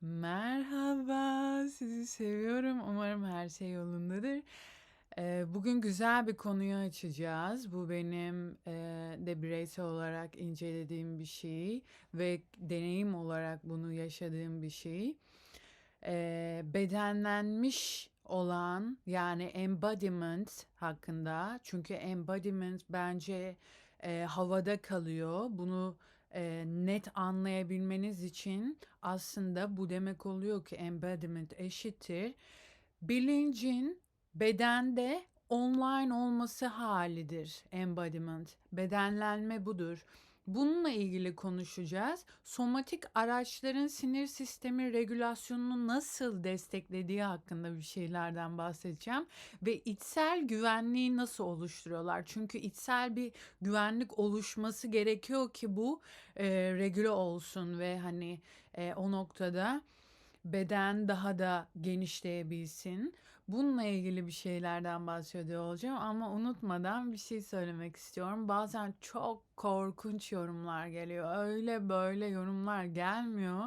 Merhaba, sizi seviyorum. Umarım her şey yolundadır. Bugün güzel bir konuyu açacağız. Bu benim de bireysel olarak incelediğim bir şey ve deneyim olarak bunu yaşadığım bir şey. Bedenlenmiş olan yani embodiment hakkında. Çünkü embodiment bence havada kalıyor. Bunu eee, net anlayabilmeniz için aslında bu demek oluyor ki embodiment eşittir. Bilincin bedende online olması halidir embodiment. Bedenlenme budur. Bununla ilgili konuşacağız. Somatik araçların sinir sistemi regülasyonunu nasıl desteklediği hakkında bir şeylerden bahsedeceğim ve içsel güvenliği nasıl oluşturuyorlar? Çünkü içsel bir güvenlik oluşması gerekiyor ki bu e, regüle olsun ve hani e, o noktada beden daha da genişleyebilsin. Bununla ilgili bir şeylerden bahsediyor olacağım ama unutmadan bir şey söylemek istiyorum. Bazen çok korkunç yorumlar geliyor. Öyle böyle yorumlar gelmiyor.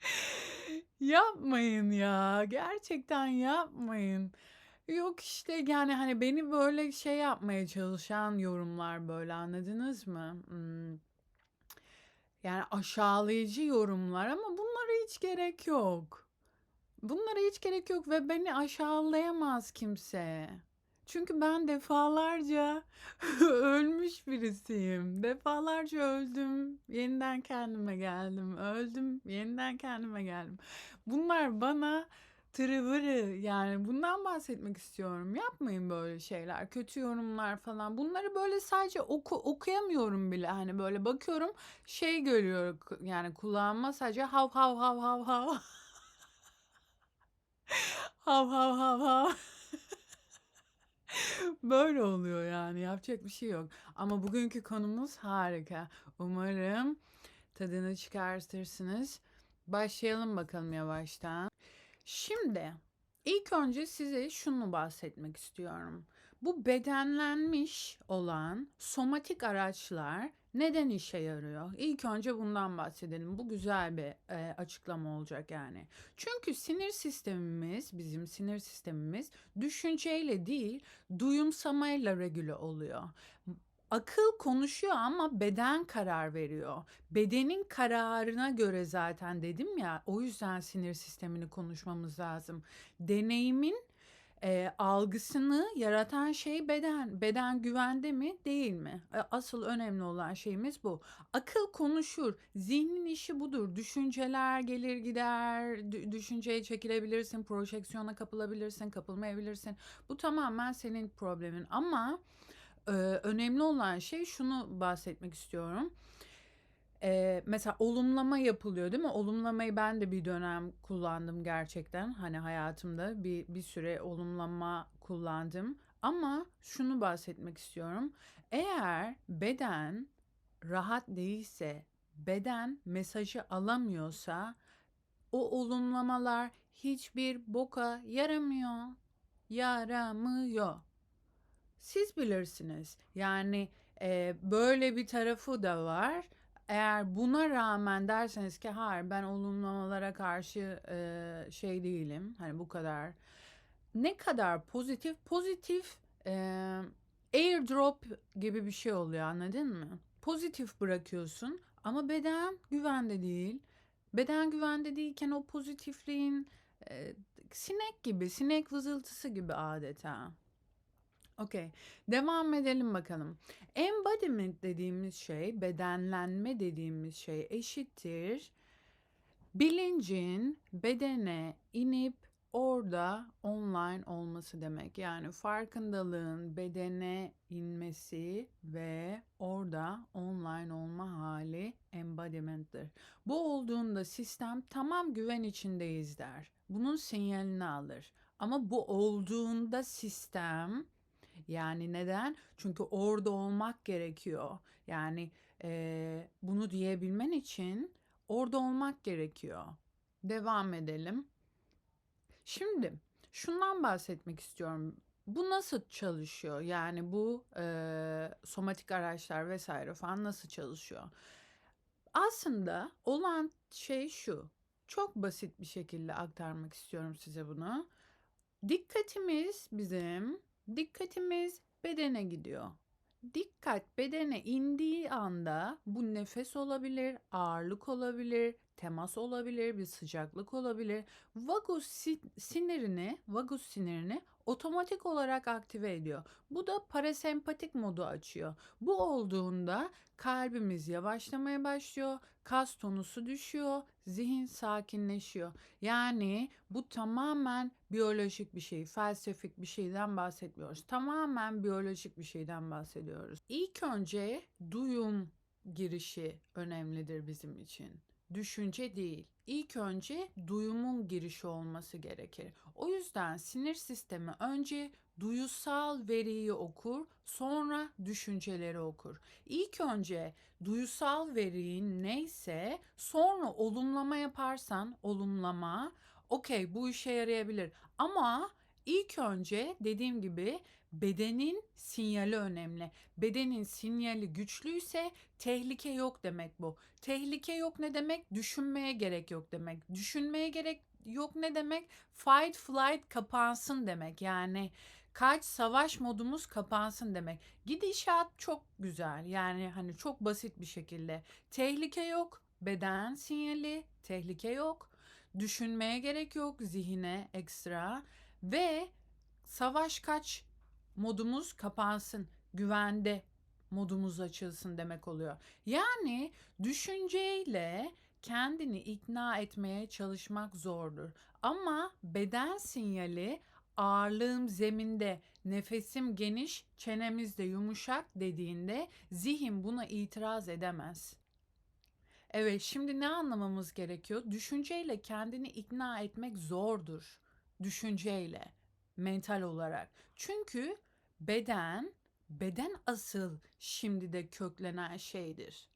Yapmayın ya. Gerçekten yapmayın. Yok işte yani hani beni böyle şey yapmaya çalışan yorumlar böyle anladınız mı? Hmm. Yani aşağılayıcı yorumlar ama bunlara hiç gerek yok. Bunlara hiç gerek yok ve beni aşağılayamaz kimse. Çünkü ben defalarca ölmüş birisiyim. Defalarca öldüm, yeniden kendime geldim. Öldüm, yeniden kendime geldim. Bunlar bana tırıvırı yani bundan bahsetmek istiyorum. Yapmayın böyle şeyler, kötü yorumlar falan. Bunları böyle sadece oku, okuyamıyorum bile. Hani böyle bakıyorum şey görüyorum yani kulağıma sadece hav hav hav hav hav. hav hav hav hav. Böyle oluyor yani yapacak bir şey yok. Ama bugünkü konumuz harika. Umarım tadını çıkartırsınız. Başlayalım bakalım yavaştan. Şimdi ilk önce size şunu bahsetmek istiyorum. Bu bedenlenmiş olan somatik araçlar neden işe yarıyor? İlk önce bundan bahsedelim. Bu güzel bir e, açıklama olacak yani. Çünkü sinir sistemimiz, bizim sinir sistemimiz düşünceyle değil, duyumsamayla regüle oluyor. Akıl konuşuyor ama beden karar veriyor. Bedenin kararına göre zaten dedim ya o yüzden sinir sistemini konuşmamız lazım. Deneyimin e, algısını yaratan şey beden. Beden güvende mi değil mi? E, asıl önemli olan şeyimiz bu. Akıl konuşur. Zihnin işi budur. Düşünceler gelir gider. düşünceye çekilebilirsin. Projeksiyona kapılabilirsin. Kapılmayabilirsin. Bu tamamen senin problemin. Ama e, önemli olan şey şunu bahsetmek istiyorum. Eee, mesela olumlama yapılıyor, değil mi? Olumlamayı ben de bir dönem kullandım gerçekten. Hani hayatımda bir bir süre olumlama kullandım. Ama şunu bahsetmek istiyorum. Eğer beden rahat değilse, beden mesajı alamıyorsa o olumlamalar hiçbir boka yaramıyor. Yaramıyor. Siz bilirsiniz. Yani e, böyle bir tarafı da var. Eğer buna rağmen derseniz ki hayır ben olumlamalara karşı e, şey değilim. Hani bu kadar. Ne kadar pozitif pozitif e, airdrop gibi bir şey oluyor anladın mı? Pozitif bırakıyorsun ama beden güvende değil. Beden güvende değilken o pozitifliğin e, sinek gibi, sinek vızıltısı gibi adeta. Okey. Devam edelim bakalım. Embodiment dediğimiz şey, bedenlenme dediğimiz şey eşittir. Bilincin bedene inip orada online olması demek. Yani farkındalığın bedene inmesi ve orada online olma hali embodiment'tir. Bu olduğunda sistem tamam güven içindeyiz der. Bunun sinyalini alır. Ama bu olduğunda sistem yani neden? Çünkü orada olmak gerekiyor. Yani e, bunu diyebilmen için orada olmak gerekiyor. Devam edelim. Şimdi şundan bahsetmek istiyorum. Bu nasıl çalışıyor? Yani bu e, somatik araçlar vesaire falan nasıl çalışıyor? Aslında olan şey şu. Çok basit bir şekilde aktarmak istiyorum size bunu. Dikkatimiz bizim, dikkatimiz bedene gidiyor. Dikkat bedene indiği anda bu nefes olabilir, ağırlık olabilir, temas olabilir, bir sıcaklık olabilir. Vagus si- sinirini, vagus sinirini otomatik olarak aktive ediyor. Bu da parasempatik modu açıyor. Bu olduğunda kalbimiz yavaşlamaya başlıyor, kas tonusu düşüyor, zihin sakinleşiyor. Yani bu tamamen biyolojik bir şey, felsefik bir şeyden bahsetmiyoruz. Tamamen biyolojik bir şeyden bahsediyoruz. İlk önce duyum girişi önemlidir bizim için. Düşünce değil. İlk önce duyumun girişi olması gerekir. O yüzden sinir sistemi önce duyusal veriyi okur, sonra düşünceleri okur. İlk önce duyusal veriyin neyse sonra olumlama yaparsan olumlama okey bu işe yarayabilir. Ama ilk önce dediğim gibi bedenin sinyali önemli. Bedenin sinyali güçlüyse tehlike yok demek bu. Tehlike yok ne demek? Düşünmeye gerek yok demek. Düşünmeye gerek yok ne demek? Fight flight kapansın demek. Yani kaç savaş modumuz kapansın demek. Gidişat çok güzel. Yani hani çok basit bir şekilde. Tehlike yok. Beden sinyali, tehlike yok. Düşünmeye gerek yok zihine ekstra ve savaş kaç modumuz kapansın, güvende modumuz açılsın demek oluyor. Yani düşünceyle kendini ikna etmeye çalışmak zordur. Ama beden sinyali ağırlığım zeminde, nefesim geniş, çenemiz de yumuşak dediğinde zihin buna itiraz edemez. Evet, şimdi ne anlamamız gerekiyor? Düşünceyle kendini ikna etmek zordur. Düşünceyle, mental olarak. Çünkü beden, beden asıl şimdi de köklenen şeydir.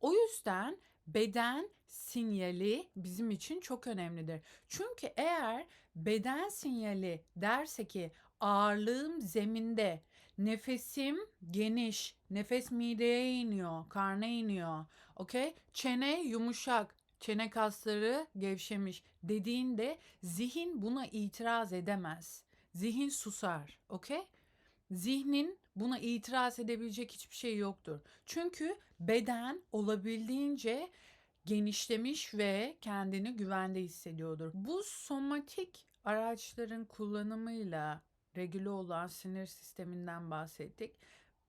O yüzden beden sinyali bizim için çok önemlidir. Çünkü eğer beden sinyali derse ki ağırlığım zeminde, nefesim geniş, nefes mideye iniyor, karna iniyor. Okey? Çene yumuşak, çene kasları gevşemiş dediğinde zihin buna itiraz edemez. Zihin susar. Okey? Zihnin buna itiraz edebilecek hiçbir şey yoktur. Çünkü beden olabildiğince genişlemiş ve kendini güvende hissediyordur. Bu somatik araçların kullanımıyla regüle olan sinir sisteminden bahsettik.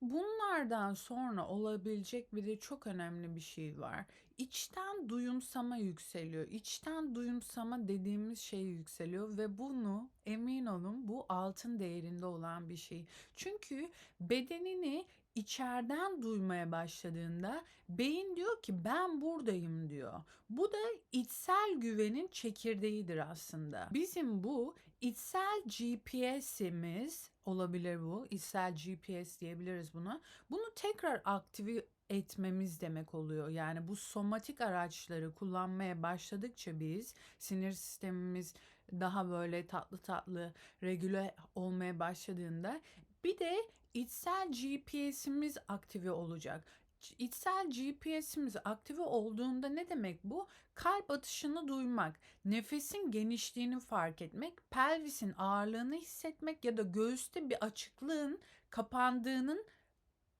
Bunlardan sonra olabilecek bir de çok önemli bir şey var. İçten duyumsama yükseliyor. İçten duyumsama dediğimiz şey yükseliyor ve bunu emin olun bu altın değerinde olan bir şey. Çünkü bedenini içeriden duymaya başladığında beyin diyor ki ben buradayım diyor. Bu da içsel güvenin çekirdeğidir aslında. Bizim bu içsel GPS'imiz olabilir bu. İçsel GPS diyebiliriz buna. Bunu tekrar aktive etmemiz demek oluyor. Yani bu somatik araçları kullanmaya başladıkça biz sinir sistemimiz daha böyle tatlı tatlı regüle olmaya başladığında bir de içsel GPS'imiz aktive olacak. İçsel GPS'imiz aktive olduğunda ne demek bu? Kalp atışını duymak, nefesin genişliğini fark etmek, pelvisin ağırlığını hissetmek ya da göğüste bir açıklığın kapandığının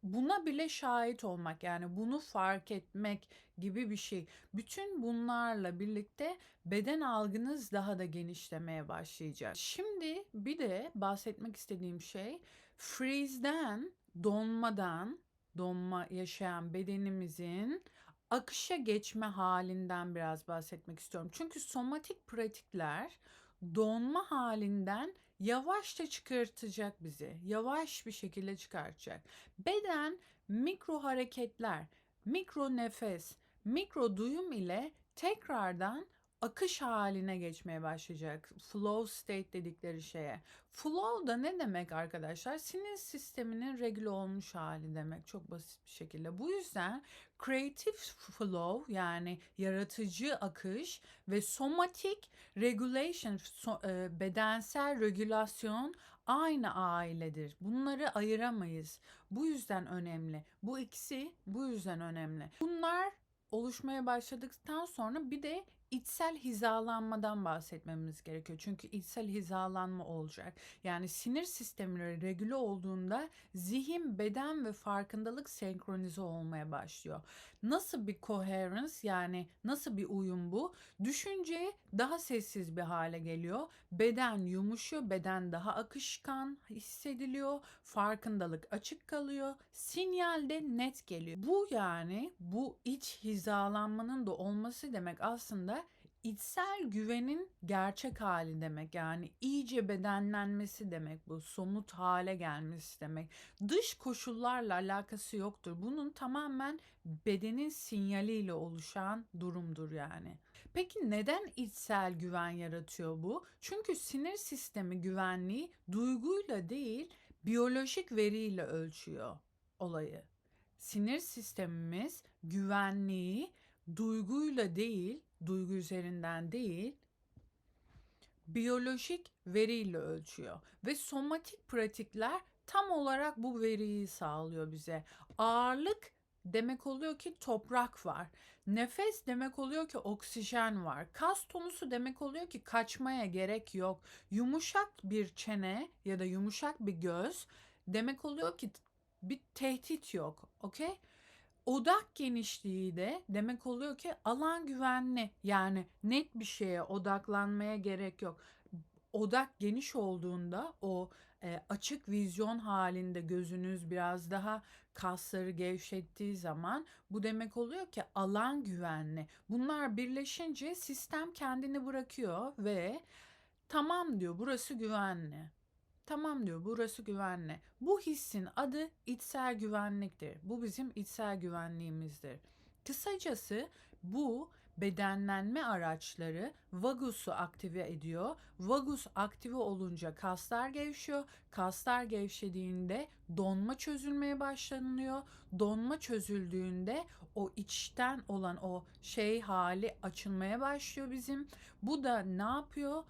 buna bile şahit olmak yani bunu fark etmek gibi bir şey. Bütün bunlarla birlikte beden algınız daha da genişlemeye başlayacak. Şimdi bir de bahsetmek istediğim şey freeze'den, donmadan, donma yaşayan bedenimizin akışa geçme halinden biraz bahsetmek istiyorum. Çünkü somatik pratikler donma halinden yavaşça çıkartacak bizi. Yavaş bir şekilde çıkartacak. Beden mikro hareketler, mikro nefes, mikro duyum ile tekrardan akış haline geçmeye başlayacak. Flow state dedikleri şeye. Flow da ne demek arkadaşlar? Sinir sisteminin regüle olmuş hali demek. Çok basit bir şekilde. Bu yüzden creative flow yani yaratıcı akış ve somatik regulation so, e, bedensel regülasyon aynı ailedir. Bunları ayıramayız. Bu yüzden önemli. Bu ikisi bu yüzden önemli. Bunlar oluşmaya başladıktan sonra bir de içsel hizalanmadan bahsetmemiz gerekiyor. Çünkü içsel hizalanma olacak. Yani sinir sistemleri regüle olduğunda zihin, beden ve farkındalık senkronize olmaya başlıyor. Nasıl bir coherence yani nasıl bir uyum bu? Düşünce daha sessiz bir hale geliyor. Beden yumuşuyor, beden daha akışkan hissediliyor. Farkındalık açık kalıyor. Sinyal de net geliyor. Bu yani bu iç hizalanmanın da olması demek aslında içsel güvenin gerçek hali demek. Yani iyice bedenlenmesi demek bu. Somut hale gelmesi demek. Dış koşullarla alakası yoktur. Bunun tamamen bedenin sinyaliyle oluşan durumdur yani. Peki neden içsel güven yaratıyor bu? Çünkü sinir sistemi güvenliği duyguyla değil, biyolojik veriyle ölçüyor olayı. Sinir sistemimiz güvenliği duyguyla değil, duygu üzerinden değil, biyolojik veriyle ölçüyor ve somatik pratikler tam olarak bu veriyi sağlıyor bize. Ağırlık demek oluyor ki toprak var. Nefes demek oluyor ki oksijen var. Kas tonusu demek oluyor ki kaçmaya gerek yok. Yumuşak bir çene ya da yumuşak bir göz demek oluyor ki bir tehdit yok. Okey? Odak genişliği de demek oluyor ki alan güvenli. Yani net bir şeye odaklanmaya gerek yok. Odak geniş olduğunda o e, açık vizyon halinde gözünüz biraz daha kasları gevşettiği zaman bu demek oluyor ki alan güvenli. Bunlar birleşince sistem kendini bırakıyor ve tamam diyor burası güvenli. Tamam diyor burası güvenli. Bu hissin adı içsel güvenliktir. Bu bizim içsel güvenliğimizdir. Kısacası bu bedenlenme araçları vagus'u aktive ediyor. Vagus aktive olunca kaslar gevşiyor. Kaslar gevşediğinde donma çözülmeye başlanıyor. Donma çözüldüğünde o içten olan o şey hali açılmaya başlıyor bizim. Bu da ne yapıyor?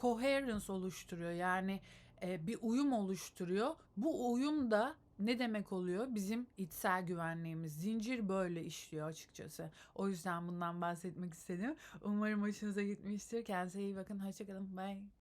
Coherence oluşturuyor. Yani e, bir uyum oluşturuyor. Bu uyum da ne demek oluyor? Bizim içsel güvenliğimiz. Zincir böyle işliyor açıkçası. O yüzden bundan bahsetmek istedim. Umarım hoşunuza gitmiştir. Kendinize iyi bakın. Hoşçakalın. Bye.